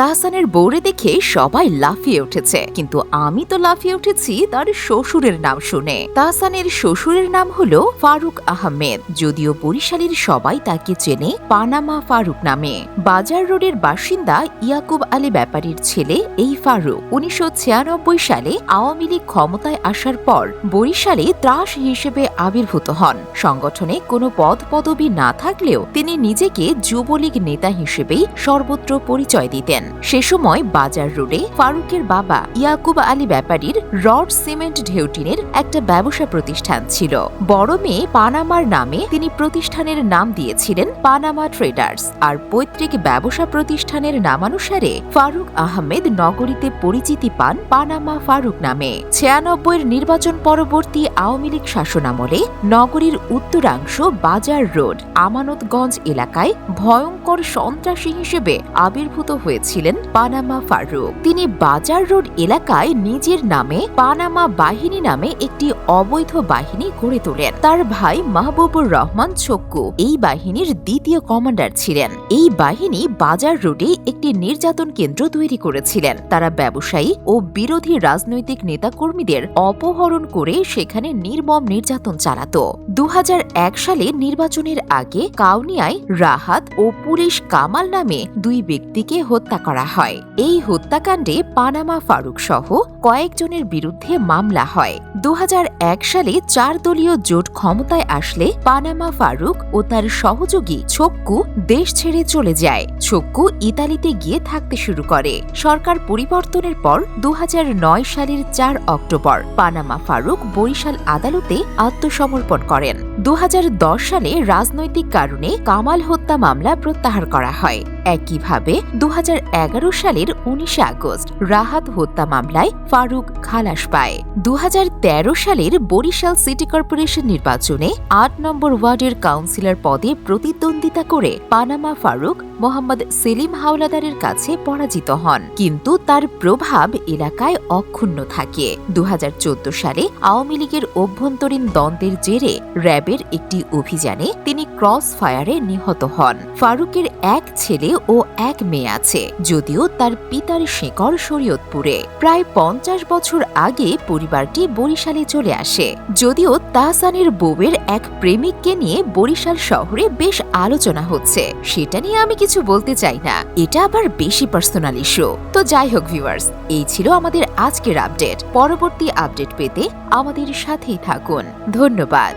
তাহসানের বউরে দেখে সবাই লাফিয়ে উঠেছে। কিন্তু আমি তো লাফিয়ে উঠেছি তার শ্বশুরের নাম শুনে। তাহসানের শ্বশুরের নাম হলো ফারুক আহমেদ। যদিও বরিশালের সবাই তাকে চেনে পানামা ফারুক নামে। বাজার রোডের বাসিন্দা ইয়াকুব আলী ব্যাপারীর ছেলে এই ফারুক। উনিশশো ছিয়ানব্বই সালে আওয়ামী লীগ ক্ষমতায় আসার পর বরিশালে ত্রাস হিসেবে আবির্ভূত হন। সংগঠনে কোনো পদ পদবি না থাকলেও তিনি নিজেকে যুবলীগ নেতা হিসেবেই সর্বত্র পরিচয় দিতেন। সে সময় বাজার রোডে ফারুকের বাবা ইয়াকুব আলী ব্যাপারীর রড সিমেন্ট ঢেউটিনের একটা ব্যবসা প্রতিষ্ঠান ছিল। বড় মেয়ে পানামার নামে তিনি প্রতিষ্ঠানের নাম দিয়েছিলেন পানামা ট্রেডার্স আর পৈতৃক ব্যবসা প্রতিষ্ঠানের নামানুসারে ফারুক আহমেদ নগরীতে পরিচিতি পান পানামা ফারুক নামে। ছিয়ানব্বইয়ের নির্বাচন পরবর্তী আওয়ামী লীগ শাসনামলে নগরীর উত্তরাংশ বাজার রোড, আমানতগঞ্জ এলাকায় ভয়ঙ্কর সন্ত্রাসী হিসেবে আবির্ভূত হয়েছিলেন পানামা ফারুক। তিনি বাজার রোড এলাকায় নিজের নামে পানামা বাহিনী নামে একটি অবৈধ বাহিনী গড়ে তোলেন। তার ভাই মাহবুবুর রহমান ছক্কু এই বাহিনীর দ্বিতীয় কমান্ডার ছিলেন। এই বাহিনী বাজার রোডে একটি নির্যাতন কেন্দ্র তৈরি করেছিলেন। তারা ব্যবসায়ী ও বিরোধী রাজনৈতিক নেতাকর্মীদের অপহরণ করে সেখানে নির্মম নির্যাতন চালাত। দু হাজার এক সালে নির্বাচনের আগে কাউনিয়ায় রাহাত ও পুলিশ কামাল নামে দুই ব্যক্তিকে হত্যা করা হয়। এই হত্যাকাণ্ডে পানামা ফারুক সহ কয়েকজনের বিরুদ্ধে মামলা হয়। দুহাজার এক সালে চার দলীয় জোট ক্ষমতায় আসলে পানামা ফারুক ও তার সহযোগী ছক্কু দেশ ছেড়ে চলে যায়। ছক্কু ইতালিতে গিয়ে থাকতে শুরু করে। সরকার পরিবর্তনের পর দুহাজার নয় সালের চার অক্টোবর পানামা ফারুক বরিশাল আদালতে আত্মসমর্পণ করেন। দুহাজার দশ সালে রাজনৈতিক কারণে কামাল হত্যা মামলা প্রত্যাহার করা হয়। একইভাবে দু হাজার এগারো সালের উনিশে আগস্ট রাহাত হত্যা মামলায় ফারুক খালাস পায়। দু হাজার তেরো সালের বরিশাল সিটি কর্পোরেশন নির্বাচনে আট নম্বর ওয়ার্ডের কাউন্সিলর পদে প্রতিদ্বন্দ্বিতা করে পানামা ফারুক মোহাম্মদ সেলিম হাওলাদারের কাছে পরাজিত হন। কিন্তু তার প্রভাব এলাকায় অক্ষুণ্ণ থাকে। দু হাজার চোদ্দ সালে আওয়ামী লীগের অভ্যন্তরীণ দ্বন্দ্বের জেরে র্যাবের একটি অভিযানে তিনি ক্রস ফায়ারে নিহত হন। ফারুকের এক ও এক মেয়ে আছে, যদিও তার পিতার শেকড় শরীয়তপুরে। প্রায় পঞ্চাশ বছর আগে পরিবারটি বরিশালে চলে আসে। যদিও তাহসানের বউয়ের এক প্রেমিককে নিয়ে বরিশাল শহরে বেশ আলোচনা হচ্ছে। সেটা নিয়ে আমি কিছু বলতে চাই না। এটা আবার বেশি পার্সোনাল ইস্যু তো যাই হোক ভিউয়ার্স এই ছিল আমাদের আজকের আপডেট পরবর্তী আপডেট পেতে আমাদের সাথেই থাকুন। ধন্যবাদ।